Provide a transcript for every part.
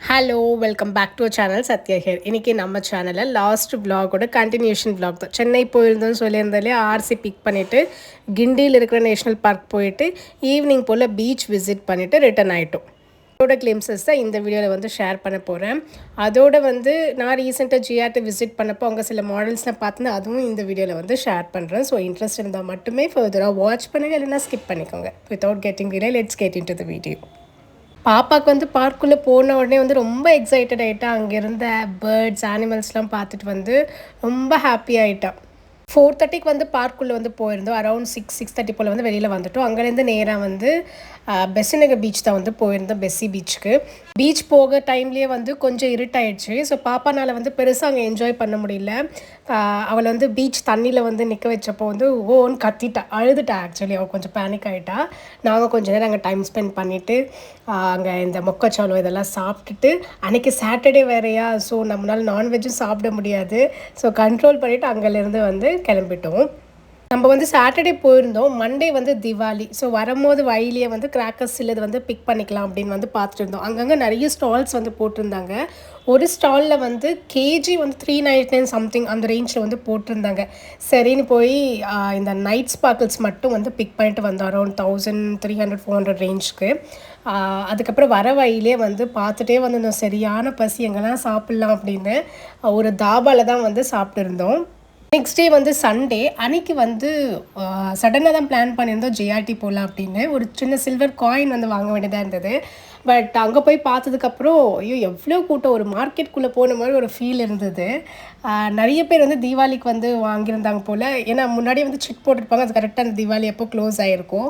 Hello welcome back to channel Sathya here இன்றைக்கி நம்ம சேனலில் லாஸ்ட் விலாகோட கண்டினியூஷன் விலாக் தான். சென்னை போயிருந்தோம்னு சொல்லியிருந்தாலே ஆர்சி பிக் பண்ணிவிட்டு கிண்டியில் இருக்கிற நேஷ்னல் பார்க் போயிட்டு ஈவினிங் போல் பீச் விசிட் பண்ணிவிட்டு ரிட்டர்ன் ஆகிட்டோம் அதோட கிளிம்சஸ் தான் இந்த வீடியோவில் வந்து ஷேர் பண்ண போகிறேன் அதோட வந்து நான் ரீசெண்டாக ஜிஆர்டி விசிட் பண்ணப்போ அங்கே சில மாடல்ஸ்லாம் பார்த்துன்னு அதுவும் இந்த வீடியோவில் வந்து ஷேர் பண்ணுறேன் ஸோ இன்ட்ரெஸ்ட் இருந்தால் மட்டுமே ஃபர்தராக வாட்ச் பண்ணுங்கள் இல்லைன்னா ஸ்கிப் பண்ணிக்கோங்க. Without getting video let's get into the video பாப்பாவுக்கு வந்து பார்க்குள்ளே போன உடனே வந்து ரொம்ப எக்ஸைட்டட் ஆகிட்டா அங்கே இருந்த பேர்ட்ஸ் அனிமல்ஸ்லாம் பார்த்துட்டு வந்து ரொம்ப ஹாப்பி ஆகிட்டான் ஃபோர் தேர்ட்டிக்கு வந்து பார்க்குள்ளே வந்து போயிருந்தோம். அரௌண்ட் சிக்ஸ் சிக்ஸ் தேர்ட்டி போல் வந்து வெளியில் வந்துட்டோம். அங்கேருந்து நேராக வந்து பெசிநகர் பீச் தான் வந்து போயிருந்தோம் பெஸ்ஸி பீச்சுக்கு. பீச் போக டைம்லேயே வந்து கொஞ்சம் இருட்டாயிடுச்சு. ஸோ பாப்பானால் வந்து பெருசாக அங்கே என்ஜாய் பண்ண முடியல. அவளை வந்து பீச் தண்ணியில் வந்து நிற்க வச்சப்போ வந்து ஓன்னு கத்திட்டா அழுதுட்டா ஆக்சுவலி அவள் கொஞ்சம் பேனிக் ஆகிட்டா நாங்கள் கொஞ்ச நேரம் அங்கே டைம் ஸ்பெண்ட் பண்ணிவிட்டு அங்கே இந்த மொக்கச்சோளம் இதெல்லாம் சாப்பிட்டுட்டு அன்றைக்கி சாட்டர்டே வேறையா? ஸோ நம்மளால் நான்வெஜ்ஜும் சாப்பிட முடியாது. ஸோ கண்ட்ரோல் பண்ணிவிட்டு அங்கேருந்து வந்து கிளம்பிட்டோம். நம்ம வந்து சாட்டர்டே போயிருந்தோம். மண்டே வந்து திவாலி ஸோ வரும்போது வழியிலேயே வந்து கிராக்கர்ஸ் சிலது வந்து பிக் பண்ணிக்கலாம் அப்படின்னு வந்து பார்த்துட்டு இருந்தோம். அங்கங்கே நிறைய ஸ்டால்ஸ் வந்து போட்டிருந்தாங்க. ஒரு ஸ்டாலில் வந்து கேஜி வந்து த்ரீ நைன்டி நைன் சம்திங் அந்த ரேஞ்சில் வந்து போட்டிருந்தாங்க. சரின்னு போய் இந்த நைட் ஸ்பார்க்கிள்ஸ் மட்டும் வந்து பிக் பண்ணிட்டு வந்தோம் around thousand three hundred four hundred ரேஞ்சுக்கு அதுக்கப்புறம் வர வழியிலே வந்து பார்த்துட்டே வந்திருந்தோம். சரியான பசி எங்கெல்லாம் சாப்பிட்லாம் அப்படின்னு. ஒரு தாபாவில் தான் வந்து சாப்பிட்டுருந்தோம். நெக்ஸ்ட் டே வந்து சண்டே அன்னைக்கு வந்து சடனாக தான் பிளான் பண்ணியிருந்தோம் ஜிஆர்டி போகலாம் அப்படின்னு. ஒரு சின்ன சில்வர் காயின் வந்து வாங்க வேண்டியதாக இருந்தது. பட் அங்கே போய் பார்த்ததுக்கப்புறம் ஐயோ எவ்வளோ கூட்டம். ஒரு மார்க்கெட்டுக்குள்ளே போன மாதிரி ஒரு ஃபீல் இருந்தது. நிறைய பேர் வந்து தீபாவளிக்கு வந்து வாங்கியிருந்தாங்க போல். ஏன்னா முன்னாடி வந்து செக் போட்டிருப்பாங்க. அது கரெக்டாக அந்த தீபாவளி அப்போ க்ளோஸ் ஆகிருக்கும்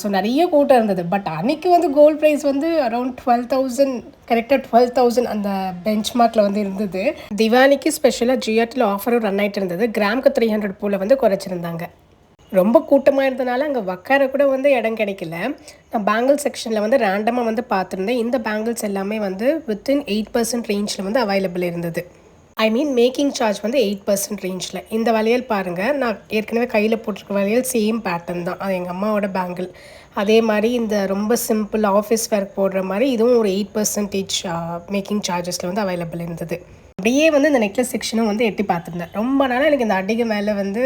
ஸோ நிறைய கூட்டம் இருந்தது. பட் அன்றைக்கி வந்து கோல்ட் ப்ரைஸ் வந்து அரௌண்ட் டுவெல் தௌசண்ட் கரெக்டாக டுவெல் தௌசண்ட் அந்த பெஞ்ச் மார்க்கில் வந்து இருந்தது. திவாலிக்கு ஸ்பெஷலாக ஜிஆர்டியில் ஆஃபரும் ரன் ஆகிட்டு இருந்தது. கிராமுக்கு த்ரீ ஹண்ட்ரட் போல் வந்து குறைச்சிருந்தாங்க. ரொம்ப கூட்டமாக இருந்தனால அங்கே உக்கார கூட வந்து இடம் கிடைக்கல. நான் பேங்கிள் செக்ஷனில் வந்து ரேண்டமாக வந்து பார்த்துருந்தேன். இந்த பேங்கிள்ஸ் எல்லாமே வந்து வித்தின் எயிட் பர்சன்ட் ரேஞ்சில் வந்து அவைலபிள் இருந்தது. ஐ மீன் மேக்கிங் சார்ஜ் வந்து எயிட் பர்சன்ட் ரேஞ்சில் இந்த வளையல் பாருங்கள் நான் ஏற்கனவே கையில் போட்டிருக்க வளையல் சேம் பேட்டர்ன் தான். அது எங்கள் அம்மாவோட பேங்கிள் அதே மாதிரி இந்த ரொம்ப சிம்பிள் ஆஃபீஸ் ஒர்க் போடுற மாதிரி இதுவும் ஒரு எயிட் பர்சன்டேஜ் மேக்கிங் சார்ஜஸில் வந்து அவைலபிள் இருந்தது. அப்படியே வந்து இந்த நெக்லஸ் செக்ஷனும் வந்து எட்டி பார்த்துருந்தேன். ரொம்ப நாளாக எனக்கு இந்த அடிகை மேலே வந்து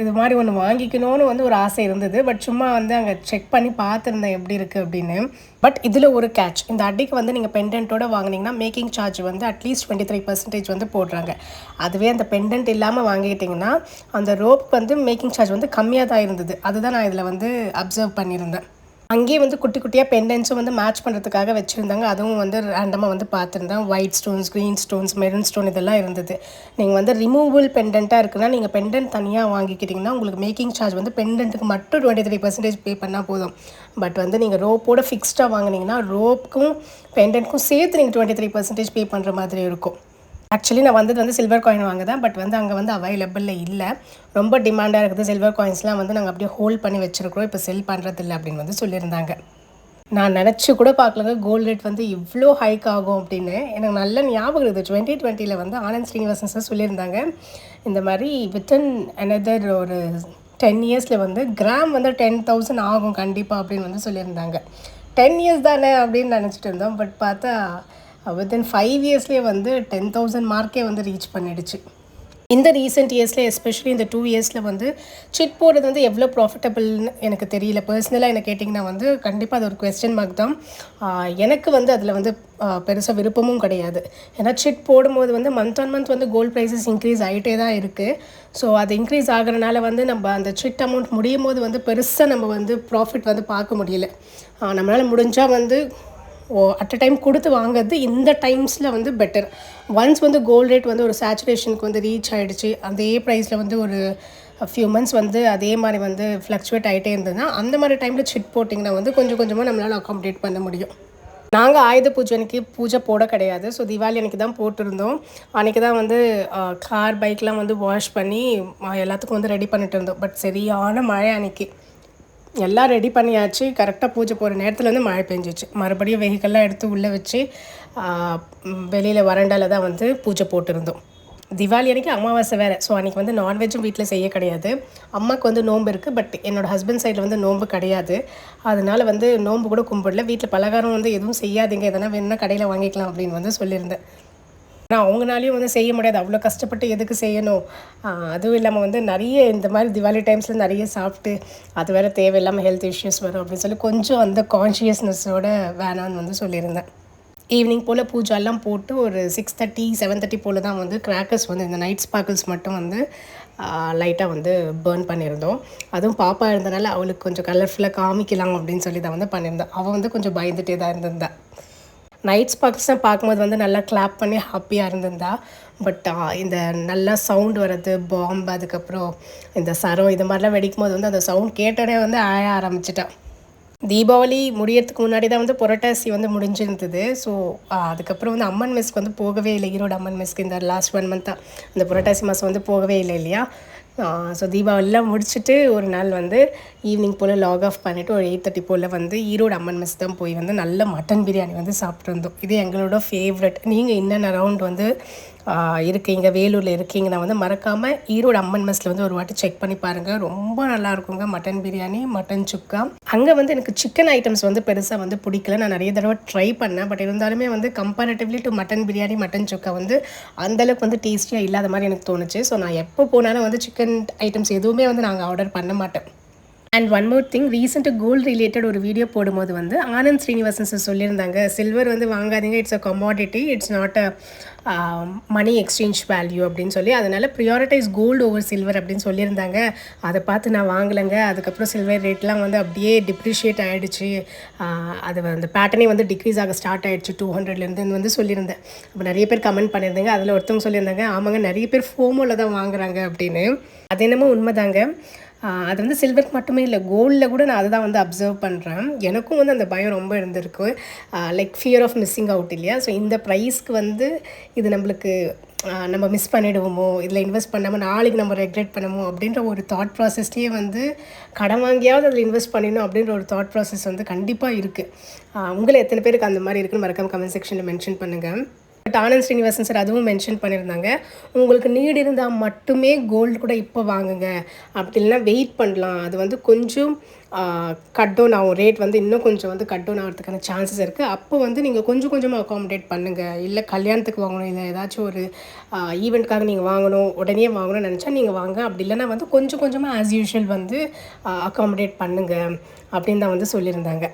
இது மாதிரி ஒன்று வாங்கிக்கணும்னு வந்து ஒரு ஆசை இருந்தது. பட் சும்மா வந்து அங்கே செக் பண்ணி பார்த்துருந்தேன் எப்படி இருக்குது அப்படின்னு. பட் இதில் ஒரு கேட்ச் இந்த அடிக்கு வந்து நீங்கள் பெண்டன்ட்டோட வாங்குனீங்கன்னா மேக்கிங் சார்ஜ் வந்து at least twenty three percentage வந்து போடுறாங்க. அதுவே அந்த பெண்டன்ட் இல்லாமல் வாங்கிக்கிட்டிங்கன்னா அந்த ரோப் வந்து மேக்கிங் சார்ஜ் வந்து கம்மியாக தான் இருந்தது. அதுதான் நான் இதில் வந்து அப்சர்வ் பண்ணியிருந்தேன். அங்கேயே வந்து குட்டி குட்டியாக பெண்டன்ஸும் வந்து மேட்ச் பண்ணுறதுக்காக வச்சுருந்தாங்க. அதுவும் வந்து ரேண்டமாக வந்து பார்த்துருந்தேன். White stones green stones maroon stone இதெல்லாம் இருந்தது. நீங்கள் வந்து ரிமூவபிள் பெண்டண்ட்டாக இருக்குன்னா நீங்கள் பெண்டன்ட் தனியாக வாங்கிக்கிட்டிங்கன்னா உங்களுக்கு மேக்கிங் சார்ஜ் வந்து பெண்டன்ட்டுக்கு மட்டும் டுவெண்ட்டி த்ரீ பர்சன்டேஜ் பே பண்ணால் போதும். பட் வந்து நீங்கள் ரோப்போட ஃபிக்ஸ்டாக வாங்குனீங்கன்னா ரோப்புக்கும் பெண்டன்ட்க்கும் சேர்த்து நீங்கள் டுவெண்ட்டி த்ரீ பர்சன்டேஜ் பே பண்ணுற மாதிரி இருக்கும். ஆக்சுவலி நான் வந்தது வந்து சில்வர் காயின் வாங்குதேன் பட் வந்து அங்கே வந்து அவைலபிளில் இல்லை. ரொம்ப டிமாண்டாக இருக்குது சில்வர் காயின்ஸ்லாம் வந்து நாங்கள் அப்படியே ஹோல்ட் பண்ணி வச்சுருக்கிறோம். இப்போ செல் பண்ணுறதில்ல அப்படின்னு வந்து சொல்லியிருந்தாங்க. நான் நினச்சி கூட பார்க்கலங்க கோல்ட் ரேட் வந்து இவ்வளோ ஹைக் ஆகும் அப்படின்னு. எனக்கு நல்ல ஞாபகம் இருக்குது. டுவெண்ட்டி டுவெண்ட்டியில் வந்து ஆனந்த் ஸ்ரீனிவாசன் சார் சொல்லியிருந்தாங்க. இந்த மாதிரி வித்தின் அனதர் ஒரு டென் இயர்ஸில் வந்து கிராம் வந்து டென் தௌசண்ட் ஆகும் கண்டிப்பாக அப்படின்னு வந்து சொல்லியிருந்தாங்க. டென் இயர்ஸ் தானே அப்படின்னு நினச்சிட்டு இருந்தோம். பட் பார்த்தா வித்தின் ஃபைவ் இயர்ஸ்லேயே வந்து டென் தௌசண்ட் மார்க்கே வந்து ரீச் பண்ணிடுச்சு. இந்த ரீசெண்ட் இயர்ஸில் எஸ்பெஷலி இந்த டூ இயர்ஸில் வந்து சிட் போடுறது வந்து எவ்வளோ ப்ராஃபிட்டபிள்னு எனக்கு தெரியல. பர்சனலாக என்ன கேட்டிங்கன்னா வந்து கண்டிப்பாக அது ஒரு கொஸ்டின் மார்க் தான். Uh, எனக்கு வந்து அதில் வந்து uh, பெருசாக விருப்பமும் கிடையாது. ஏன்னா சிட் போடும்போது வந்து மந்த் ஆன் மந்த் வந்து கோல்ட் ப்ரைஸஸ் இன்க்ரீஸ் ஆகிட்டே தான் இருக்குது ஸோ அது இன்க்ரீஸ் ஆகிறனால வந்து நம்ம அந்த சிட் அமௌண்ட் முடியும் போது வந்து பெருசாக நம்ம வந்து ப்ராஃபிட் வந்து பார்க்க முடியல. Uh, நம்மளால் முடிஞ்சால் வந்து அட் அ டைம் கொடுத்து வாங்குறது இந்த டைம்ஸில் வந்து பெட்டர் ஒன்ஸ் வந்து கோல்ட் ரேட் வந்து ஒரு சேச்சுரேஷனுக்கு வந்து ரீச் ஆகிடுச்சு அதே ப்ரைஸில் வந்து ஒரு ஃபியூ மந்த்ஸ் வந்து அதே மாதிரி வந்து ஃப்ளக்சுவேட் ஆகிட்டே இருந்ததுன்னா அந்த மாதிரி டைமில் சிட் போட்டிங்கன்னா வந்து கொஞ்சம் கொஞ்சமாக நம்மளால் அக்காமடேட் பண்ண முடியும். நாங்கள் ஆயுத பூஜை அன்றைக்கி பூஜை போட கிடையாது. ஸோ தீபாவளி அன்னைக்கு தான் போட்டிருந்தோம். அன்றைக்கி தான் வந்து கார் பைக்லாம் வந்து வாஷ் பண்ணி எல்லாத்துக்கும் வந்து ரெடி பண்ணிட்டு இருந்தோம். பட் சரியான மழை அன்றைக்கி எல்லாம் ரெடி பண்ணியாச்சு. கரெக்டாக பூஜை போகிற நேரத்தில் வந்து மழை பெஞ்சிச்சு. மறுபடியும் வெஹிக்கல்லாம் எடுத்து உள்ளே வச்சு வெளியில் வறண்டால தான் வந்து பூஜை போட்டிருந்தோம். திவாலி அன்றைக்கி அமாவாசை வேறு. ஸோ அன்றைக்கி வந்து நான்வெஜ்ஜும் வீட்டில் செய்ய கிடையாது. அம்மாவுக்கு வந்து நோன்பு இருக்குது பட் என்னோடய ஹஸ்பண்ட் சைடில் வந்து நோன்பு கிடையாது. அதனால் வந்து நோன்பு கூட கும்பிடல. வீட்டில் பலகாரம் வந்து எதுவும் செய்யாதீங்க. எதனா வேணும்னா கடையில் வாங்கிக்கலாம் அப்படின்னு வந்து சொல்லியிருந்தேன். ஆனால் அவங்களாலையும் வந்து செய்ய முடியாது. அவ்வளோ கஷ்டப்பட்டு எதுக்கு செய்யணும்? அதுவும் இல்லாமல் வந்து நிறைய இந்த மாதிரி திவாலி டைம்ஸில் நிறைய சாப்பிட்டு அது வேறு தேவையில்லாமல் ஹெல்த் இஷ்யூஸ் வரும் அப்படின்னு சொல்லி கொஞ்சம் அந்த கான்ஷியஸ்னஸோட வேணான்னு வந்து சொல்லியிருந்தேன். ஈவினிங் போல் பூஜாலாம் போட்டு ஒரு சிக்ஸ் தேர்ட்டி செவன் தேர்ட்டி போல் தான் வந்து கிராக்கர்ஸ் வந்து இந்த நைட் ஸ்பார்க்கிள்ஸ் மட்டும் வந்து லைட்டாக வந்து பேர்ன் பண்ணியிருந்தோம். அதுவும் பாப்பா இருந்தனால அவளுக்கு கொஞ்சம் கலர்ஃபுல்லாக காமிக்கலாம் அப்படின்னு சொல்லி தான் வந்து பண்ணியிருந்தேன். அவள் வந்து கொஞ்சம் பயந்துகிட்டே தான் இருந்திருந்தா. நைட் ஸ்பார்க்ஸ்லாம் பார்க்கும்போது வந்து நல்லா கிளாப் பண்ணி ஹாப்பியாக இருந்திருந்தா பட் இந்த நல்லா சவுண்ட் வர்றது பாம்பு அதுக்கப்புறம் இந்த சரம் இது மாதிரிலாம் வெடிக்கும் போது வந்து அந்த சவுண்ட் கேட்டோடனே வந்து ஆய ஆரம்பிச்சிட்டா தீபாவளி முடியறதுக்கு முன்னாடி தான் வந்து புரட்டாசி வந்து முடிஞ்சிருந்தது. ஸோ அதுக்கப்புறம் வந்து அம்மன் மெஸ்க்கு வந்து போகவே இல்லை. ஈரோடு அம்மன் மெஸ்க்கு இந்த லாஸ்ட் ஒன் மந்த்தாக இந்த புரட்டாசி மாதம் வந்து போகவே இல்லை இல்லையா? ஸோ தீபாவளிலாம் முடிச்சுட்டு ஒரு நாள் வந்து ஈவினிங் போல் லாக் ஆஃப் பண்ணிவிட்டு ஒரு எயிட் தேர்ட்டி போல் வந்து ஈரோடு அம்மன் மெஸ் தான் போய் வந்து நல்ல மட்டன் பிரியாணி வந்து சாப்பிட்டு வந்தோம் இது எங்களோட ஃபேவரட் நீங்கள் இன்னும் அரவுண்ட் வந்து இருக்கீங்க வேலூரில் இருக்கீங்கன்னா வந்து மறக்காமல் ஈரோடு அம்மன் மெஸ்ஸில் வந்து ஒரு வாட்டி செக் பண்ணி பாருங்கள் ரொம்ப நல்லா இருக்குங்க. Mutton biryani mutton chukka. அங்கே வந்து எனக்கு சிக்கன் ஐட்டம்ஸ் வந்து பெருசாக வந்து பிடிக்கல. நான் நிறைய தடவை ட்ரை பண்ணேன். பட் இருந்தாலுமே வந்து comparatively to mutton biryani mutton chukka வந்து அந்தளவுக்கு வந்து டேஸ்டியாக இல்லாத மாதிரி எனக்கு தோணுச்சு. ஸோ நான் எப்போ போனாலும் வந்து சிக்கன் ஐட்டம்ஸ் எதுவுமே வந்து நாங்கள் ஆர்டர் பண்ண மாட்டேன் அண்ட் ஒன் மோர் திங் ரீசெண்டாக கோல்டு ரிலேட்டட் ஒரு வீடியோ போடும்போது வந்து ஆனந்த் ஸ்ரீனிவாசன் சார் சொல்லியிருந்தாங்க சில்வர் வந்து வாங்காதீங்க it's a commodity it's not a money exchange value அப்படின்னு சொல்லி. அதனால் ப்ரியாரிட்டைஸ் கோல்டு ஓவர் சில்வர் அப்படின்னு சொல்லியிருந்தாங்க. அதை பார்த்து நான் வாங்கலைங்க. அதுக்கப்புறம் சில்வர் ரேட்லாம் வந்து அப்படியே டிப்ரிஷியேட் ஆகிடுச்சு அது அந்த பேட்டர்னே வந்து டிக்ரீஸ் ஆக ஸ்டார்ட் ஆகிடுச்சு டூ ஹண்ட்ரட்லேருந்து வந்து சொல்லியிருந்தேன். அப்போ நிறைய பேர் கமெண்ட் பண்ணியிருந்தாங்க. அதில் ஒருத்தவங்க சொல்லியிருந்தாங்க ஆமாங்க நிறைய பேர் ஃபோமோவில் தான் வாங்குறாங்க அப்படின்னு. அது என்னமோ உண்மைதாங்க. அது வந்து சில்வருக்கு மட்டுமே இல்லை கோல்டில் கூட நான் அதை தான் வந்து அப்சர்வ் பண்ணுறேன் எனக்கும் வந்து அந்த பயம் ரொம்ப இருந்திருக்கு. Like fear of missing out இல்லையா? ஸோ இந்த ப்ரைஸ்க்கு வந்து இது நம்மளுக்கு நம்ம மிஸ் பண்ணிடுவோமோ? இதில் இன்வெஸ்ட் பண்ணாமல் நாளைக்கு நம்ம ரெக்ரெட் பண்ணுமோ அப்படின்ற ஒரு தாட் ப்ராசஸ்லேயே வந்து கடன் வாங்கியாவது அதில் இன்வெஸ்ட் பண்ணிடணும் அப்படின்ற ஒரு தாட் ப்ராசஸ் வந்து கண்டிப்பாக இருக்குது உங்களை எத்தனை பேருக்கு அந்த மாதிரி இருக்குன்னு மறக்காம கமெண்ட் செக்ஷனில் மென்ஷன் பண்ணுங்கள் பட் ஆனந்த் ஸ்ரீனிவாசன் சார் அதுவும் மென்ஷன் பண்ணியிருந்தாங்க. உங்களுக்கு நீடு இருந்தால் மட்டுமே கோல்டு கூட இப்போ வாங்குங்க. அப்படி இல்லைன்னா வெயிட் பண்ணலாம். அது வந்து கொஞ்சம் கட் டவுன் ஆகும். ரேட் வந்து இன்னும் கொஞ்சம் வந்து கட் டவுன் ஆகிறதுக்கான சான்சஸ் இருக்குது அப்போ வந்து நீங்கள் கொஞ்சம் கொஞ்சமாக அக்காமடேட் பண்ணுங்கள் இல்லை கல்யாணத்துக்கு வாங்கணும். இல்லை ஏதாச்சும் ஒரு ஈவெண்ட்காக நீங்கள் வாங்கணும். உடனே வாங்கணும்னு நினச்சா நீங்கள் வாங்க. அப்படி இல்லைன்னா வந்து கொஞ்சம் கொஞ்சமாக ஆஸ் யூஷுவல் வந்து அக்காமடேட் பண்ணுங்கள் அப்படின்னு தான் வந்து சொல்லியிருந்தாங்க.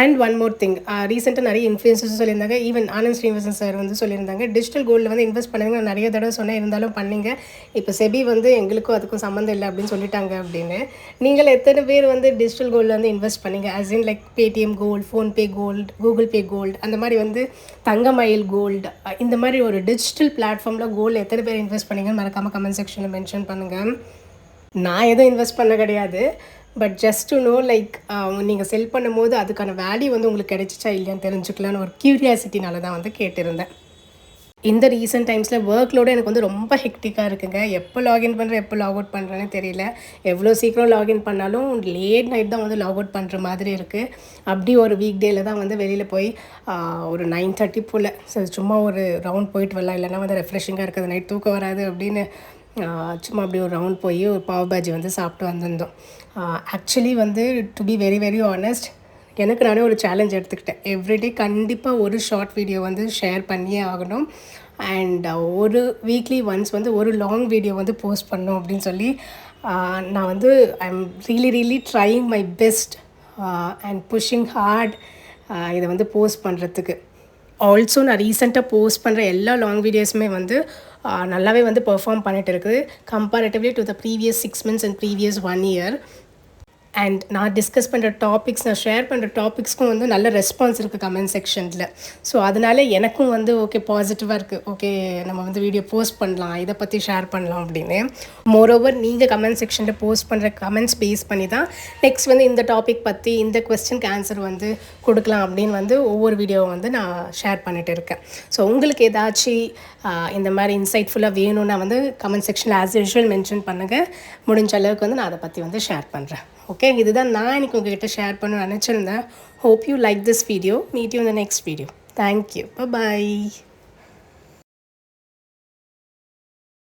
அண்ட் ஒன் மோர் திங் ரீசெண்டாக நிறைய இன்ஃப்ளூயன்சஸ் சொல்லியிருந்தாங்க. ஈவன் ஆனந்த் ஸ்ரீனிவாசன் சார் வந்து சொல்லியிருந்தாங்க. டிஜிட்டல் கோல்டில் வந்து இன்வெஸ்ட் பண்ணுங்க நான் நிறைய தடவை சொன்னேன். இருந்தாலும் பண்ணீங்க. இப்போ செபி வந்து எங்களுக்கும் அதுக்கும் சம்மந்தம் இல்லை அப்படின்னு சொல்லிட்டாங்க அப்படின்னு. நீங்கள் எத்தனை பேர் வந்து டிஜிட்டல் கோல்டில் வந்து இன்வெஸ்ட் பண்ணீங்க? As in like Paytm gold PhonePe gold Google Pay gold அந்த மாதிரி வந்து தங்கமயில் கோல்டு இந்த மாதிரி ஒரு டிஜிட்டல் பிளாட்ஃபார்மில் கோல்டு எத்தனை பேர் இன்வெஸ்ட் பண்ணீங்கன்னு மறக்காமல் கமெண்ட் செக்ஷனில் மென்ஷன் பண்ணுங்கள் நான் எதுவும் இன்வெஸ்ட் பண்ண கிடையாது. But just to know like நீங்கள் செல் பண்ணும்போது அதுக்கான வேல்யூ வந்து உங்களுக்கு கிடைச்சிச்சா இல்லையான்னு தெரிஞ்சுக்கலான்னு ஒரு க்யூரியாசிட்டினால தான் வந்து கேட்டிருந்தேன். இந்த ரீசெண்ட் டைம்ஸில் ஒர்க்லோடு எனக்கு வந்து ரொம்ப ஹெக்டிக்காக இருக்குங்க. எப்போ லாகின் பண்ணுறேன் எப்போ லாக் அவுட் பண்ணுறேன்னு தெரியல. எவ்வளோ சீக்கிரம் லாகின் பண்ணாலும் லேட் நைட் தான் வந்து லாக் அவுட் பண்ணுற மாதிரி இருக்குது அப்படி ஒரு வீக் டேயில் தான் வந்து வெளியில் போய் ஒரு நைன் தேர்ட்டி போல். சும்மா ஒரு ரவுண்ட் போயிட்டு வரலாம். இல்லைன்னா வந்து ரெஃப்ரெஷிங்காக இருக்குது நைட் தூக்கம் வராது அப்படின்னு சும்மா அப்படி ஒரு ரவுண்ட் போய் ஒரு பாவ் பாஜி வந்து சாப்பிட்டு வந்திருந்தோம். ஆக்சுவலி வந்து to be very very honest எனக்கு நானே ஒரு சேலஞ்ச் எடுத்துக்கிட்டேன். எவ்ரிடே கண்டிப்பாக ஒரு ஷார்ட் வீடியோ வந்து ஷேர் பண்ணியே ஆகணும். அண்ட் ஒரு வீக்லி ஒன்ஸ் வந்து ஒரு லாங் வீடியோ வந்து போஸ்ட் பண்ணணும் அப்படின்னு சொல்லி நான் வந்து I am really really trying my best and pushing hard இதை வந்து போஸ்ட் பண்ணுறதுக்கு ஆல்சோ நான் ரீசெண்டாக போஸ்ட் பண்ணுற எல்லா லாங் வீடியோஸுமே வந்து நல்லாவே வந்து பெர்ஃபார்ம் பண்ணிட்டு இருக்குது. Comparatively to the previous six months and previous one year and நான் டிஸ்கஸ் பண்ணுற டாபிக்ஸ் நான் ஷேர் பண்ணுற டாபிக்ஸ்க்கும் வந்து நல்ல ரெஸ்பான்ஸ் இருக்குது கமெண்ட் செக்ஷனில் ஸோ அதனால எனக்கும் வந்து ஓகே பாசிட்டிவாக இருக்குது ஓகே நம்ம வந்து வீடியோ போஸ்ட் பண்ணலாம். இதை பற்றி ஷேர் பண்ணலாம் அப்படின்னு. மோரோவர் நீங்கள் கமெண்ட் செக்ஷனில் போஸ்ட் பண்ணுற கமெண்ட்ஸ் பேஸ் பண்ணி தான் நெக்ஸ்ட் வந்து இந்த டாபிக் பற்றி இந்த கொஸ்டினுக்கு ஆன்சர் வந்து கொடுக்கலாம் அப்படின்னு வந்து ஒவ்வொரு வீடியோவும் வந்து நான் ஷேர் பண்ணிட்டு இருக்கேன். ஸோ உங்களுக்கு ஏதாச்சும் இந்த மாதிரி இன்சைட்ஃபுல்லாக வேணும்னா வந்து கமெண்ட் செக்ஷனில் ஆஸ் யூஷுவல் மென்ஷன் பண்ணுங்கள் முடிஞ்ச அளவுக்கு வந்து நான் அதை பற்றி வந்து ஷேர் பண்ணுறேன் ஓகே இதுதான் நான் இன்றைக்கி உங்ககிட்ட ஷேர் பண்ண நினச்சிருந்தேன். Hope you like this video meet you இந்த next video thank you bye